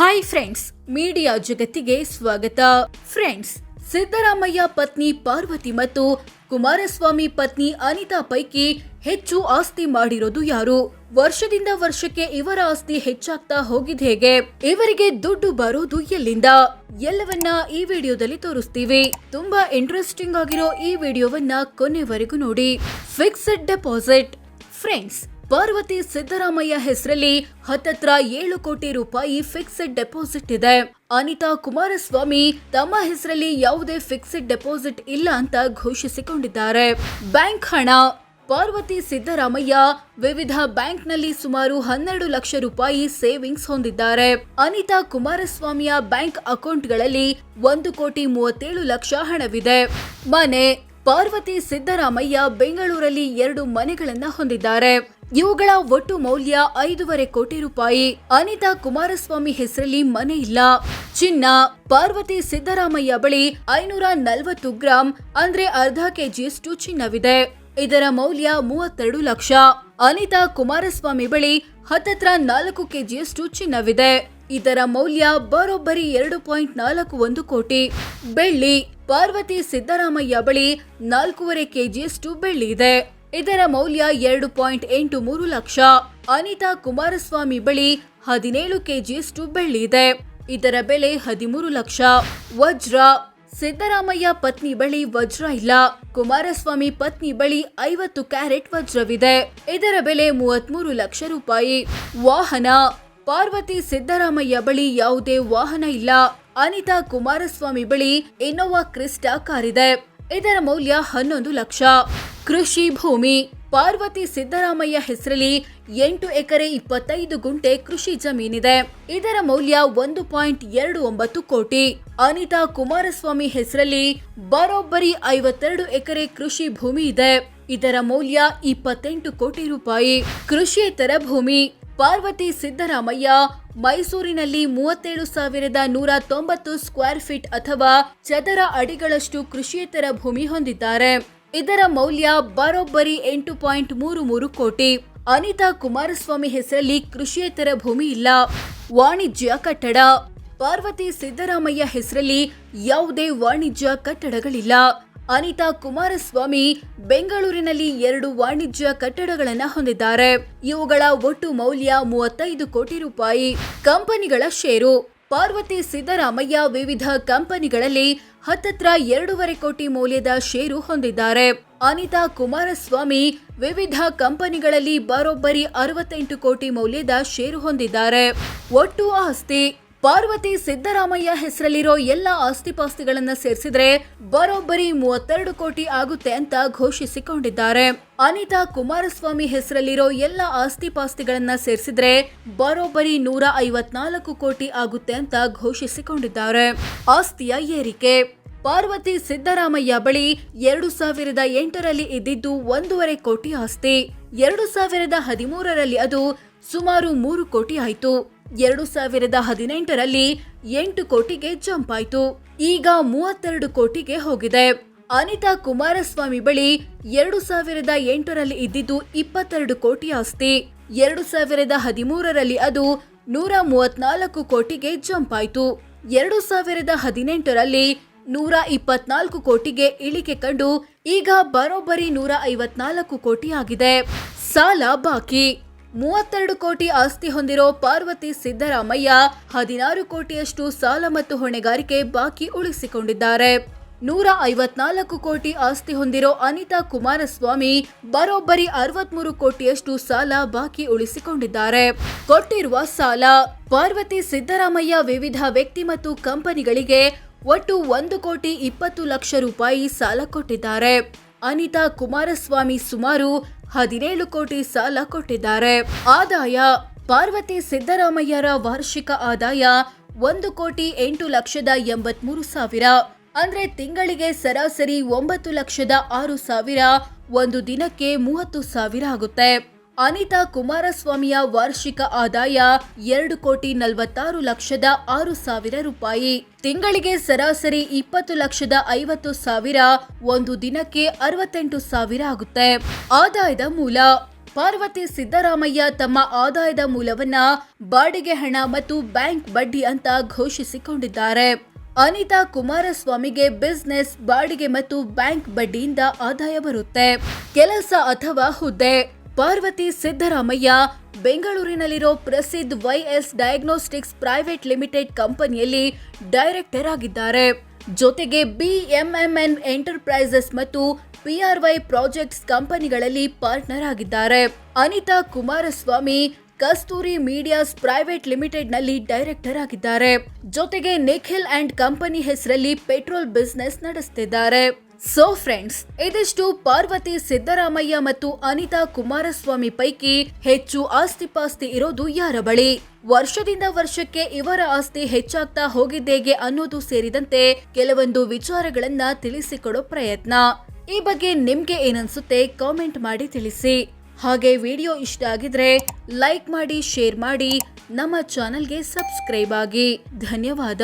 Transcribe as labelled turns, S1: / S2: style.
S1: Hi friends media ಜಗತ್ತಿಗೆ ಸ್ವಾಗತ. Friends Siddaramaiah ಪತ್ನಿ ಪಾರ್ವತಿ ಮತ್ತು ಕುಮಾರಸ್ವಾಮಿ ಪತ್ನಿ ಅನಿತಾ ಪೈಕಿ ಹೆಚ್ಚು ಆಸ್ತಿ ಮಾಡಿರೋದು ಯಾರು? ವರ್ಷದಿಂದ ವರ್ಷಕ್ಕೆ ಇವರ ಆಸ್ತಿ ಹೆಚ್ಚಾಗ್ತಾ ಹೋಗಿದ್ ಹೇಗೆ? ಇವರಿಗೆ ದುಡ್ಡು ಬರೋದು ಎಲ್ಲಿಂದ? ಎಲ್ಲವನ್ನ ಈ ವಿಡಿಯೋದಲ್ಲಿ ತೋರಿಸ್ತೀವಿ. ತುಂಬಾ ಇಂಟ್ರೆಸ್ಟಿಂಗ್ ಆಗಿರೋ ಈ ವಿಡಿಯೋವನ್ನ ಕೊನೆವರೆಗೂ ನೋಡಿ. Fixed deposit friends Parvathi Siddaramaiah ಹೆಸರಲ್ಲಿ ಹತ್ತತ್ರ ಏಳು ಕೋಟಿ ರೂಪಾಯಿ ಫಿಕ್ಸ್ಡ್ ಡೆಪಾಸಿಟ್ ಇದೆ. ಅನಿತಾ ಕುಮಾರಸ್ವಾಮಿ ತಮ್ಮ ಹೆಸರಲ್ಲಿ ಯಾವುದೇ ಫಿಕ್ಸ್ಡ್ ಡೆಪಾಸಿಟ್ ಇಲ್ಲ ಅಂತ ಘೋಷಿಸಿಕೊಂಡಿದ್ದಾರೆ. ಬ್ಯಾಂಕ್ ಹಣ, ಪಾರ್ವತಿ ಸಿದ್ದರಾಮಯ್ಯ ವಿವಿಧ ಬ್ಯಾಂಕ್ನಲ್ಲಿ ಸುಮಾರು ಹನ್ನೆರಡು ಲಕ್ಷ ರೂಪಾಯಿ ಸೇವಿಂಗ್ಸ್ ಹೊಂದಿದ್ದಾರೆ. ಅನಿತಾ ಕುಮಾರಸ್ವಾಮಿಯ ಬ್ಯಾಂಕ್ ಅಕೌಂಟ್ಗಳಲ್ಲಿ ಒಂದು ಕೋಟಿ ಮೂವತ್ತೇಳು ಲಕ್ಷ ಹಣವಿದೆ. ಮನೆ ಪಾರ್ವತಿ ಸಿದ್ದರಾಮಯ್ಯ ಬೆಂಗಳೂರಲ್ಲಿ ಎರಡು ಮನೆಗಳನ್ನು ಹೊಂದಿದ್ದಾರೆ. ಇವುಗಳ ಒಟ್ಟು ಮೌಲ್ಯ ಐದೂವರೆ ಕೋಟಿ ರೂಪಾಯಿ. ಅನಿತಾ ಕುಮಾರಸ್ವಾಮಿ ಹೆಸರಲ್ಲಿ ಮನೆ ಇಲ್ಲ. ಚಿನ್ನ, ಪಾರ್ವತಿ ಸಿದ್ದರಾಮಯ್ಯ ಬಳಿ ಐನೂರ ನಲವತ್ತು ಗ್ರಾಂ, ಅಂದ್ರೆ ಅರ್ಧ ಕೆಜಿಯಷ್ಟು ಚಿನ್ನವಿದೆ. ಇದರ ಮೌಲ್ಯ ಮೂವತ್ತೆರಡು ಲಕ್ಷ. ಅನಿತಾ ಕುಮಾರಸ್ವಾಮಿ ಬಳಿ ಹತ್ತತ್ರ ನಾಲ್ಕು ಕೆಜಿಯಷ್ಟು ಚಿನ್ನವಿದೆ. ಇದರ ಮೌಲ್ಯ ಬರೋಬ್ಬರಿ ಎರಡು ಪಾಯಿಂಟ್ ನಾಲ್ಕು ಒಂದು ಕೋಟಿ. ಬೆಳ್ಳಿ ಪಾರ್ವತಿ ಸಿದ್ದರಾಮಯ್ಯ ಬಳಿ ನಾಲ್ಕೂವರೆ ಕೆಜಿಯಷ್ಟು ಬೆಳ್ಳಿ ಇದೆ. ಇದರ ಮೌಲ್ಯ ಎರಡು ಪಾಯಿಂಟ್ ಎಂಟು ಮೂರು ಲಕ್ಷ. ಅನಿತಾ ಕುಮಾರಸ್ವಾಮಿ ಬಳಿ ಹದಿನೇಳು ಕೆಜಿಯಷ್ಟು ಬೆಳ್ಳಿ ಇದೆ. ಇದರ ಬೆಲೆ ಹದಿಮೂರು ಲಕ್ಷ. ವಜ್ರ. ಸಿದ್ದರಾಮಯ್ಯ ಪತ್ನಿ ಬಳಿ ವಜ್ರ ಇಲ್ಲ. ಕುಮಾರಸ್ವಾಮಿ ಪತ್ನಿ ಬಳಿ ಐವತ್ತು ಕ್ಯಾರೆಟ್ ವಜ್ರವಿದೆ. ಇದರ ಬೆಲೆ ಮೂವತ್ಮೂರು ಲಕ್ಷ ರೂಪಾಯಿ. ವಾಹನ. ಪಾರ್ವತಿ ಸಿದ್ದರಾಮಯ್ಯ ಬಳಿ ಯಾವುದೇ ವಾಹನ ಇಲ್ಲ. ಅನಿತಾ ಕುಮಾರಸ್ವಾಮಿ ಬಳಿ ಇನ್ನೋವಾ ಕ್ರಿಸ್ಟಾ ಕಾರಿದೆ. ಇದರ ಮೌಲ್ಯ ಹನ್ನೊಂದು ಲಕ್ಷ. ಕೃಷಿ ಭೂಮಿ. ಪಾರ್ವತಿ ಸಿದ್ದರಾಮಯ್ಯ ಹೆಸರಲ್ಲಿ ಎಂಟು ಎಕರೆ ಇಪ್ಪತ್ತೈದು ಗುಂಟೆ ಕೃಷಿ ಜಮೀನಿದೆ. ಇದರ ಮೌಲ್ಯ ಒಂದು ಪಾಯಿಂಟ್ ಎರಡು ಒಂಬತ್ತು ಕೋಟಿ. ಅನಿತಾ ಕುಮಾರಸ್ವಾಮಿ ಹೆಸರಲ್ಲಿ ಬರೋಬ್ಬರಿ ಐವತ್ತೆರಡು ಎಕರೆ ಕೃಷಿ ಭೂಮಿ ಇದೆ. ಇದರ ಮೌಲ್ಯ ಇಪ್ಪತ್ತೆಂಟು ಕೋಟಿ ರೂಪಾಯಿ. ಕೃಷಿಯೇತರ ಭೂಮಿ. ಪಾರ್ವತಿ ಸಿದ್ದರಾಮಯ್ಯ ಮೈಸೂರಿನಲ್ಲಿ ಮೂವತ್ತೇಳು ಸಾವಿರದ ನೂರ ತೊಂಬತ್ತು ಸ್ಕ್ವೇರ್ ಫೀಟ್ ಅಥವಾ ಚದರ ಅಡಿಗಳಷ್ಟು ಕೃಷಿಯೇತರ ಭೂಮಿ ಹೊಂದಿದ್ದಾರೆ. ಇದರ ಮೌಲ್ಯ ಬರೋಬ್ಬರಿ ಎಂಟು ಪಾಯಿಂಟ್ ಮೂರು ಮೂರು ಕೋಟಿ. ಅನಿತಾ ಕುಮಾರಸ್ವಾಮಿ ಹೆಸರಲ್ಲಿ ಕೃಷಿಯೇತರ ಭೂಮಿ ಇಲ್ಲ. ವಾಣಿಜ್ಯ ಕಟ್ಟಡ. ಪಾರ್ವತಿ ಸಿದ್ದರಾಮಯ್ಯ ಹೆಸರಲ್ಲಿ ಯಾವುದೇ ವಾಣಿಜ್ಯ ಕಟ್ಟಡಗಳಿಲ್ಲ. ಅನಿತಾ ಕುಮಾರಸ್ವಾಮಿ ಬೆಂಗಳೂರಿನಲ್ಲಿ ಎರಡು ವಾಣಿಜ್ಯ ಕಟ್ಟಡಗಳನ್ನು ಹೊಂದಿದ್ದಾರೆ. ಇವುಗಳ ಒಟ್ಟು ಮೌಲ್ಯ ಮೂವತ್ತೈದು ಕೋಟಿ ರೂಪಾಯಿ. ಕಂಪನಿಗಳ ಷೇರು. ಪಾರ್ವತಿ ಸಿದ್ದರಾಮಯ್ಯ ವಿವಿಧ ಕಂಪನಿಗಳಲ್ಲಿ ಹತ್ತತ್ರ ಎರಡೂವರೆ ಕೋಟಿ ಮೌಲ್ಯದ ಷೇರು ಹೊಂದಿದ್ದಾರೆ. ಅನಿತಾ ಕುಮಾರಸ್ವಾಮಿ ವಿವಿಧ ಕಂಪನಿಗಳಲ್ಲಿ ಬರೋಬ್ಬರಿ ಅರವತ್ತೆಂಟು ಕೋಟಿ ಮೌಲ್ಯದ ಷೇರು ಹೊಂದಿದ್ದಾರೆ. ಒಟ್ಟು ಆಸ್ತಿ ಪಾರ್ವತಿ ಸಿದ್ದರಾಮಯ್ಯ ಹೆಸರಲ್ಲಿರೋ ಎಲ್ಲ ಆಸ್ತಿಪಾಸ್ತಿಗಳನ್ನ ಸೇರಿಸಿದ್ರೆ ಬರೋಬ್ಬರಿ ಮೂವತ್ತೆರಡು ಕೋಟಿ ಆಗುತ್ತೆ ಅಂತ ಘೋಷಿಸಿಕೊಂಡಿದ್ದಾರೆ. ಅನಿತಾ ಕುಮಾರಸ್ವಾಮಿ ಹೆಸರಲ್ಲಿರೋ ಎಲ್ಲ ಆಸ್ತಿಪಾಸ್ತಿಗಳನ್ನ ಸೇರಿಸಿದ್ರೆ ಬರೋಬ್ಬರಿ ನೂರ ಐವತ್ನಾಲ್ಕು ಕೋಟಿ ಆಗುತ್ತೆ ಅಂತ ಘೋಷಿಸಿಕೊಂಡಿದ್ದಾರೆ. ಆಸ್ತಿಯ ಏರಿಕೆ. ಪಾರ್ವತಿ ಸಿದ್ದರಾಮಯ್ಯ ಬಳಿ ಎರಡು ಸಾವಿರದ ಎಂಟರಲ್ಲಿ ಇದ್ದಿದ್ದು ಒಂದೂವರೆ ಕೋಟಿ ಆಸ್ತಿ. ಎರಡು ಸಾವಿರದ ಹದಿಮೂರರಲ್ಲಿ ಅದು ಸುಮಾರು ಮೂರು ಕೋಟಿ ಆಯಿತು. ಎರಡು ಸಾವಿರದ ಹದಿನೆಂಟರಲ್ಲಿ ಎಂಟು ಕೋಟಿಗೆ ಜಂಪ್ ಆಯಿತು ಈಗ ಮೂವತ್ತೆರಡು ಕೋಟಿಗೆ ಹೋಗಿದೆ. ಅನಿತಾ ಕುಮಾರಸ್ವಾಮಿ ಬಳಿ ಎರಡು ಸಾವಿರದ ಎಂಟರಲ್ಲಿ ಇದ್ದಿದ್ದು ಇಪ್ಪತ್ತೆರಡು ಕೋಟಿ ಆಸ್ತಿ. ಎರಡು ಸಾವಿರದ ಹದಿಮೂರರಲ್ಲಿ ಅದು ನೂರ ಮೂವತ್ನಾಲ್ಕು ಕೋಟಿಗೆ ಜಂಪ್ ಆಯಿತು ಎರಡು ಸಾವಿರದ ಹದಿನೆಂಟರಲ್ಲಿ ನೂರ ಇಪ್ಪತ್ನಾಲ್ಕು ಕೋಟಿಗೆ ಇಳಿಕೆ ಕಂಡು ಈಗ ಬರೋಬ್ಬರಿ ನೂರ ಐವತ್ನಾಲ್ಕು ಕೋಟಿ ಆಗಿದೆ. ಸಾಲ ಬಾಕಿ. ಮೂವತ್ತೆರಡು ಕೋಟಿ ಆಸ್ತಿ ಹೊಂದಿರೋ ಪಾರ್ವತಿ ಸಿದ್ದರಾಮಯ್ಯ ಹದಿನಾರು ಕೋಟಿಯಷ್ಟು ಸಾಲ ಮತ್ತು ಹೊಣೆಗಾರಿಕೆ ಬಾಕಿ ಉಳಿಸಿಕೊಂಡಿದ್ದಾರೆ. ನೂರ ಐವತ್ನಾಲ್ಕು ಕೋಟಿ ಆಸ್ತಿ ಹೊಂದಿರೋ ಅನಿತಾ ಕುಮಾರಸ್ವಾಮಿ ಬರೋಬ್ಬರಿ ಅರವತ್ಮೂರು ಕೋಟಿಯಷ್ಟು ಸಾಲ ಬಾಕಿ ಉಳಿಸಿಕೊಂಡಿದ್ದಾರೆ. ಕೊಟ್ಟಿರುವ ಸಾಲ ಪಾರ್ವತಿ ಸಿದ್ದರಾಮಯ್ಯ ವಿವಿಧ ವ್ಯಕ್ತಿ ಮತ್ತು ಕಂಪನಿಗಳಿಗೆ ಒಟ್ಟು ಒಂದು ಕೋಟಿ ಇಪ್ಪತ್ತು ಲಕ್ಷ ರೂಪಾಯಿ ಸಾಲ ಕೊಟ್ಟಿದ್ದಾರೆ. ಅನಿತಾ ಕುಮಾರಸ್ವಾಮಿ ಸುಮಾರು ಹದಿನೇಳು ಕೋಟಿ ಸಾಲ ಕೊಟ್ಟಿದ್ದಾರೆ. ಆದಾಯ, ಪಾರ್ವತಿ ಸಿದ್ದರಾಮಯ್ಯರ ವಾರ್ಷಿಕ ಆದಾಯ ಒಂದು ಕೋಟಿ ಎಂಟು ಲಕ್ಷದ ಎಂಬತ್ಮೂರು ಸಾವಿರ. ಅಂದ್ರೆ ತಿಂಗಳಿಗೆ ಸರಾಸರಿ ಒಂಬತ್ತು ಲಕ್ಷದ ಆರು ಸಾವಿರ. ಒಂದು ದಿನಕ್ಕೆ ಮೂವತ್ತು ಸಾವಿರ ಆಗುತ್ತೆ. ಅನಿತಾ ಕುಮಾರಸ್ವಾಮಿಯ ವಾರ್ಷಿಕ ಆದಾಯ ಎರಡು ಕೋಟಿ ನಲವತ್ತಾರು ಲಕ್ಷದ ಆರು ಸಾವಿರ ರೂಪಾಯಿ. ತಿಂಗಳಿಗೆ ಸರಾಸರಿ ಇಪ್ಪತ್ತು ಲಕ್ಷದ ಐವತ್ತು ಸಾವಿರ, ಒಂದು ದಿನಕ್ಕೆ ಅರವತ್ತೆಂಟು ಸಾವಿರ ಆಗುತ್ತೆ. ಆದಾಯದ ಮೂಲ. ಪಾರ್ವತಿ ಸಿದ್ದರಾಮಯ್ಯ ತಮ್ಮ ಆದಾಯದ ಮೂಲವನ್ನ ಬಾಡಿಗೆ ಹಣ ಮತ್ತು ಬ್ಯಾಂಕ್ ಬಡ್ಡಿ ಅಂತ ಘೋಷಿಸಿಕೊಂಡಿದ್ದಾರೆ. ಅನಿತಾ ಕುಮಾರಸ್ವಾಮಿಗೆ ಬಿಸ್ನೆಸ್, ಬಾಡಿಗೆ ಮತ್ತು ಬ್ಯಾಂಕ್ ಬಡ್ಡಿಯಿಂದ ಆದಾಯ ಬರುತ್ತೆ. ಕೆಲಸ ಅಥವಾ ಹುದ್ದೆ. ಪಾರ್ವತಿ ಸಿದ್ದರಾಮಯ್ಯ, ಬೆಂಗಳೂರಿನಲ್ಲಿರೋ ಪ್ರಸಿದ್ಧ ವೈಎಸ್ ಡಯಾಗ್ನೋಸ್ಟಿಕ್ಸ್ ಪ್ರೈವೇಟ್ ಲಿಮಿಟೆಡ್ ಕಂಪನಿಯಲ್ಲಿ ಡೈರೆಕ್ಟರ್ ಆಗಿದ್ದಾರೆ. ಜೊತೆಗೆ ಬಿಎಂಎಂಎನ್ ಎಂಟರ್ಪ್ರೈಸಸ್ ಮತ್ತು ಪಿಆರ್ವೈ ಪ್ರಾಜೆಕ್ಟ್ಸ್ ಕಂಪನಿಗಳಲ್ಲಿ ಪಾರ್ಟ್ನರ್ ಆಗಿದ್ದಾರೆ. ಅನಿತಾ ಕುಮಾರಸ್ವಾಮಿ, ಕಸ್ತೂರಿ ಮೀಡಿಯಾಸ್ ಪ್ರೈವೇಟ್ ಲಿಮಿಟೆಡ್ನಲ್ಲಿ ಡೈರೆಕ್ಟರ್ ಆಗಿದ್ದಾರೆ. ಜೊತೆಗೆ ನಿಖಿಲ್ ಅಂಡ್ ಕಂಪನಿ ಹೆಸರಲ್ಲಿ ಪೆಟ್ರೋಲ್ ಬಿಸ್ನೆಸ್ ನಡೆಸ್ತಿದ್ದಾರೆ. ಸೊ ಫ್ರೆಂಡ್ಸ್ ಇದಿಷ್ಟು ಪಾರ್ವತಿ ಸಿದ್ದರಾಮಯ್ಯ ಮತ್ತು ಅನಿತಾ ಕುಮಾರಸ್ವಾಮಿ ಪೈಕಿ ಹೆಚ್ಚು ಆಸ್ತಿಪಾಸ್ತಿ ಇರೋದು ಯಾರ ಬಳಿ? ವರ್ಷದಿಂದ ವರ್ಷಕ್ಕೆ ಇವರ ಆಸ್ತಿ ಹೆಚ್ಚಾಗ್ತಾ ಹೋಗಿದ್ದೇಗೆ ಅನ್ನೋದು ಸೇರಿದಂತೆ ಕೆಲವೊಂದು ವಿಚಾರಗಳನ್ನ ತಿಳಿಸಿಕೊಡೋ ಪ್ರಯತ್ನ. ಈ ಬಗ್ಗೆ ನಿಮ್ಗೆ ಏನನ್ಸುತ್ತೆ ಕಾಮೆಂಟ್ ಮಾಡಿ ತಿಳಿಸಿ. ಹಾಗೆ ವಿಡಿಯೋ ಇಷ್ಟ ಆಗಿದ್ರೆ ಲೈಕ್ ಮಾಡಿ, ಶೇರ್ ಮಾಡಿ, ನಮ್ಮ ಚಾನಲ್ಗೆ ಸಬ್ಸ್ಕ್ರೈಬ್ ಆಗಿ. ಧನ್ಯವಾದ.